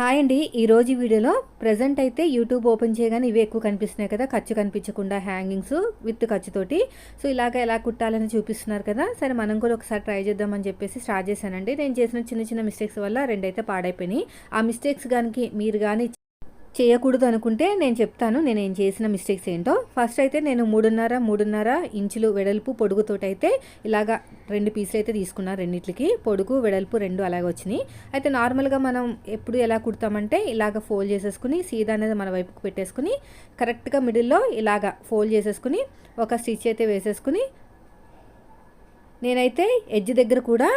Hi అండి. ఈరోజు వీడియోలో ప్రజెంట్ అయితే యూట్యూబ్ ఓపెన్ చేయగానే ఇవి ఎక్కువ కనిపిస్తున్నాయి కదా. ఖర్చు కనిపించకుండా హ్యాంగింగ్స్ విత్ ఖర్చుతోటి. సో ఇలాగ ఎలా కుట్టాలని చూపిస్తున్నారు కదా. సరే మనం కూడా ఒకసారి ట్రై చేద్దామని చెప్పేసి స్టార్ట్ చేశానండి. నేను చేసిన చిన్న చిన్న మిస్టేక్స్ వల్ల రెండైతే పాడైపోయినాయి. ఆ మిస్టేక్స్ కానీ మీరు కానీ చేయకూడదు అనుకుంటే నేను చెప్తాను నేను ఏం చేసిన మిస్టేక్స్ ఏంటో. ఫస్ట్ అయితే నేను మూడున్నర మూడున్నర ఇంచులు వెడల్పు పొడుగుతోటైతే అయితే ఇలాగా రెండు పీసులు అయితే తీసుకున్నాను రెండింటికి పొడుగు వెడల్పు రెండు అలాగే వచ్చినాయి. అయితే నార్మల్గా మనం ఎప్పుడు ఎలా కుడతామంటే ఇలాగ ఫోల్డ్ చేసేసుకుని సీదా అనేది మన వైపుకు పెట్టేసుకుని కరెక్ట్గా మిడిల్లో ఇలాగ ఫోల్డ్ చేసేసుకుని ఒక స్టిచ్ అయితే వేసేసుకుని నేనైతే ఎడ్జ్ దగ్గర కూడా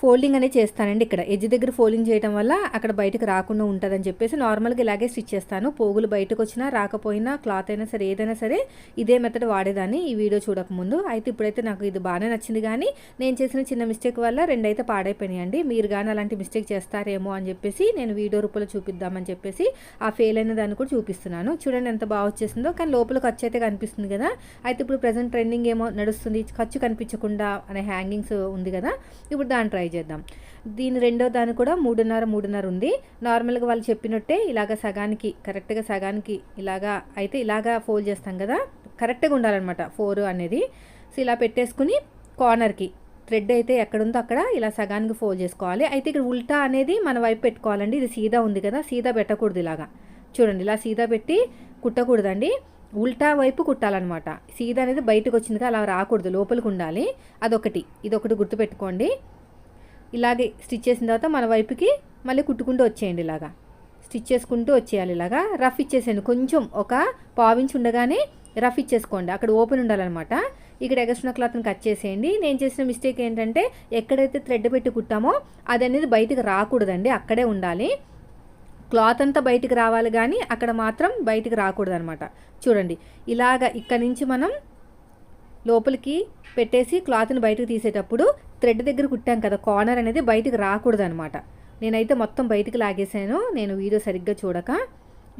ఫోల్డింగ్ అనేది చేస్తానండి ఇక్కడ. ఎడ్జ్ దగ్గర ఫోల్డింగ్ చేయడం వల్ల అక్కడ బయటకు రాకుండా ఉంటుందని చెప్పేసి నార్మల్గా ఇలాగే స్టిచ్ చేస్తాను. పోగులు బయటకు వచ్చినా రాకపోయినా క్లాత్ అయినా సరే ఏదైనా సరే ఇదే మెథడ్ వాడేదాన్ని ఈ వీడియో చూడకముందు. అయితే ఇప్పుడైతే నాకు ఇది బాగానే నచ్చింది కానీ నేను చేసిన చిన్న మిస్టేక్ వల్ల రెండైతే పాడైపోయినాయండి. మీరు కానీ అలాంటి మిస్టేక్ చేస్తారేమో అని చెప్పేసి నేను వీడియో రూపంలో చూపిద్దామని చెప్పేసి ఆ ఫెయిల్ అయిన దాన్ని కూడా చూపిస్తున్నాను. చూడండి ఎంత బాగా వచ్చేసిందో. కానీ లోపల ఖర్చు అయితే కనిపిస్తుంది కదా. అయితే ఇప్పుడు ప్రజెంట్ ట్రెండింగ్ ఏమో నడుస్తుంది. ఖర్చు కనిపించకుండా అనే హ్యాంగింగ్స్ ఉంది కదా. ఇప్పుడు దాన్ని ట్రై చేద్దాం. దీని రెండో దాని కూడా మూడున్నర మూడున్నర ఉంది. నార్మల్గా వాళ్ళు చెప్పినట్టే ఇలాగ సగానికి కరెక్ట్గా సగానికి ఇలాగా అయితే ఇలాగా ఫోల్డ్ చేస్తాం కదా. కరెక్ట్గా ఉండాలన్నమాట ఫోర్ అనేది. సో ఇలా పెట్టేసుకుని కార్నర్కి థ్రెడ్ అయితే ఎక్కడుందో అక్కడ ఇలా సగానికి ఫోల్డ్ చేసుకోవాలి. అయితే ఇక్కడ ఉల్టా అనేది మన వైపు పెట్టుకోవాలండి. ఇది సీదా ఉంది కదా సీదా పెట్టకూడదు ఇలాగా. చూడండి ఇలా సీదా పెట్టి కుట్టకూడదండి. ఉల్టా వైపు కుట్టాలన్నమాట. సీదా అనేది బయటకు వచ్చిందిగా అలా రాకూడదు లోపలికి ఉండాలి. అదొకటి ఇదొకటి గుర్తుపెట్టుకోండి. ఇలాగే స్టిచ్ చేసిన తర్వాత మన వైపుకి మళ్ళీ కుట్టుకుంటూ వచ్చేయండి ఇలాగా. స్టిచ్ చేసుకుంటూ వచ్చేయాలి ఇలాగా. రఫ్ ఇచ్చేసేయండి. కొంచెం ఒక పావించి ఉండగానే రఫ్ ఇచ్చేసుకోండి. అక్కడ ఓపెన్ ఉండాలన్నమాట. ఇక్కడ ఎగస్ట్రా క్లాత్ని కట్ చేసేయండి. నేను చేసిన మిస్టేక్ ఏంటంటే ఎక్కడైతే థ్రెడ్ పెట్టి కుట్టామో అది అనేది బయటకు రాకూడదండి. అక్కడే ఉండాలి. క్లాత్ అంతా బయటికి రావాలి కానీ అక్కడ మాత్రం బయటికి రాకూడదు అనమాట చూడండి. ఇలాగ ఇక్కడ నుంచి మనం లోపలికి పెట్టేసి క్లాత్ని బయటకు తీసేటప్పుడు థ్రెడ్ దగ్గర కుట్టాం కదా కార్నర్ అనేది బయటకు రాకూడదు అనమాట నేనైతే మొత్తం బయటకు లాగేసాను నేను వీడియో సరిగ్గా చూడక.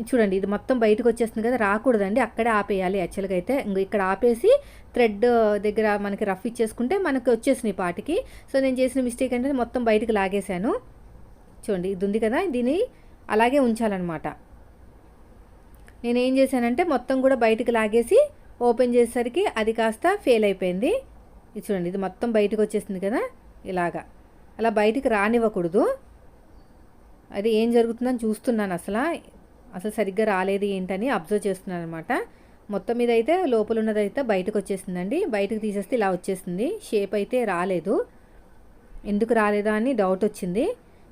చూడండి ఇది మొత్తం బయటకు వచ్చేస్తుంది కదా రాకూడదండి అక్కడే ఆపేయాలి. యాక్చువల్గా అయితే ఇక్కడ ఆపేసి థ్రెడ్ దగ్గర మనకి రఫ్ ఇచ్చేసుకుంటే మనకి వచ్చేసినాయి పాటికి. సో నేను చేసిన మిస్టేక్ అంటే మొత్తం బయటకు లాగేశాను చూడండి ఇది ఉంది కదా దీన్ని అలాగే ఉంచాలన్నమాట. నేనేం చేశానంటే మొత్తం కూడా బయటకు లాగేసి ఓపెన్ చేసేసరికి అది కాస్త ఫెయిల్ అయిపోయింది. ఇది చూడండి ఇది మొత్తం బయటకు వచ్చేసింది కదా? ఇలాగా. అలా బయటికి రానివ్వకూడదు. అది ఏం జరుగుతుందని చూస్తున్నాను అసలు. అసలు సరిగ్గా రాలేదు ఏంటని అబ్జర్వ్ చేస్తున్నాను అనమాట మొత్తం మీద అయితే లోపల ఉన్నదైతే బయటకు వచ్చేసిందండి. బయటకు తీసేస్తే ఇలా వచ్చేసింది. షేప్ అయితే రాలేదు. ఎందుకు రాలేదా అని డౌట్ వచ్చింది.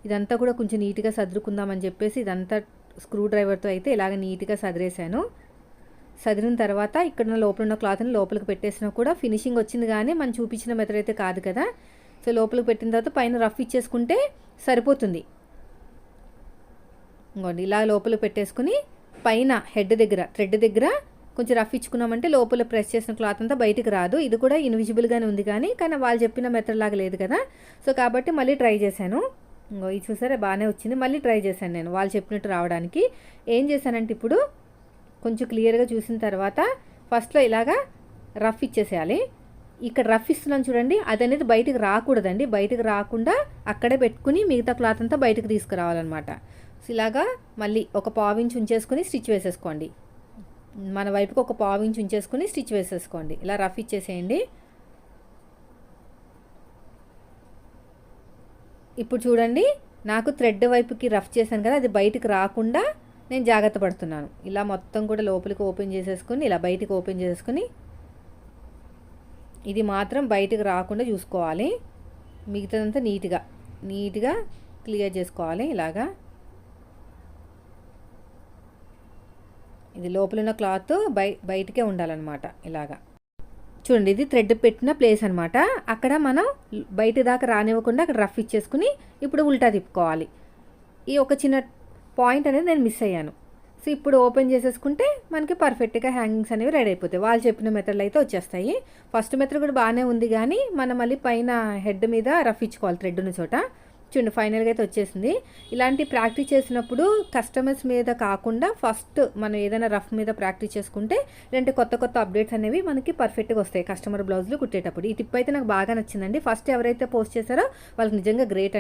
ఇదంతా కూడా కొంచెం నీట్గా సదురుకుందామని చెప్పేసి ఇదంతా స్క్రూ డ్రైవర్తో అయితే ఇలాగ నీట్గా సదిరేశాను సదిరిన తర్వాత ఇక్కడ లోపల ఉన్న క్లాత్ని లోపలికి పెట్టేసినా కూడా ఫినిషింగ్ వచ్చింది కానీ మనం చూపించిన మెథడ్ అయితే కాదు కదా. సో లోపలికి పెట్టిన తర్వాత పైన రఫ్ ఇచ్చేసుకుంటే సరిపోతుంది. ఇంకోండి ఇలా లోపలికి పెట్టేసుకుని పైన హెడ్ దగ్గర థ్రెడ్ దగ్గర కొంచెం రఫ్ ఇచ్చుకున్నామంటే లోపల ప్రెస్ చేసిన క్లాత్ అంతా బయటికి రాదు. ఇది కూడా ఇన్విజిబుల్గానే ఉంది కానీ కానీ వాళ్ళు చెప్పిన మెథడ్ లాగా లేదు కదా. సో కాబట్టి మళ్ళీ ట్రై చేశాను. ఇంకో ఇది చూసారా? బాగానే వచ్చింది. మళ్ళీ ట్రై చేశాను నేను వాళ్ళు చెప్పినట్టు రావడానికి. ఏం చేశానంటే ఇప్పుడు కొంచెం క్లియర్గా చూసిన తర్వాత ఫస్ట్లో ఇలాగా రఫ్ ఇచ్చేసేయాలి. ఇక్కడ రఫ్ ఇస్తున్నాను చూడండి అది అనేది బయటకు రాకూడదండి. బయటకు రాకుండా అక్కడే పెట్టుకుని మిగతా క్లాత్ అంతా బయటకు తీసుకురావాలన్నమాట. సో ఇలాగా మళ్ళీ ఒక పావించి ఉంచేసుకుని స్టిచ్ వేసేసుకోండి. మన వైపుకి ఒక పావించి ఉంచేసుకుని స్టిచ్ వేసేసుకోండి. ఇలా రఫ్ ఇచ్చేసేయండి. ఇప్పుడు చూడండి నాకు థ్రెడ్ వైపుకి రఫ్ చేశాను కదా అది బయటకు రాకుండా నేను జాగ్రత్త పడుతున్నాను. ఇలా మొత్తం కూడా లోపలికి ఓపెన్ చేసేసుకుని ఇలా బయటికి ఓపెన్ చేసేసుకుని ఇది మాత్రం బయటకు రాకుండా చూసుకోవాలి. మిగతాదంతా నీట్గా నీట్గా క్లియర్ చేసుకోవాలి ఇలాగా. ఇది లోపల ఉన్న క్లాత్ బయ బయటకే ఉండాలన్నమాట ఇలాగా. చూడండి ఇది థ్రెడ్ పెట్టిన ప్లేస్ అనమాట అక్కడ మనం బయట దాకా రానివ్వకుండా అక్కడ రఫ్ ఇచ్చేసుకుని ఇప్పుడు ఉల్టా తిప్పుకోవాలి. ఈ ఒక చిన్న పాయింట్ అనేది నేను మిస్ అయ్యాను. సో ఇప్పుడు ఓపెన్ చేసేసుకుంటే మనకి పర్ఫెక్ట్గా హ్యాంగింగ్స్ అనేవి రెడీ అయిపోతాయి. వాళ్ళు చెప్పిన మెథడ్లు అయితే వచ్చేస్తాయి. ఫస్ట్ మెథడ్ కూడా బాగానే ఉంది కానీ మనం మళ్ళీ పైన హెడ్ మీద రఫ్ ఇచ్చుకోవాలి థ్రెడ్ ఉన్న చోట. చూడండి ఫైనల్గా అయితే వచ్చేసింది. ఇలాంటి ప్రాక్టీస్ చేసినప్పుడు కస్టమర్స్ మీద కాకుండా ఫస్ట్ మనం ఏదైనా రఫ్ మీద ప్రాక్టీస్ చేసుకుంటే ఇలాంటి కొత్త కొత్త అప్డేట్స్ అనేవి మనకి పర్ఫెక్ట్గా వస్తాయి. కస్టమర్ బ్లౌజులు కుట్టేటప్పుడు. ఈ టిప్ అయితే నాకు బాగా నచ్చిందండి. ఫస్ట్ ఎవరైతే పోస్ట్ చేశారో వాళ్ళకి నిజంగా గ్రేట్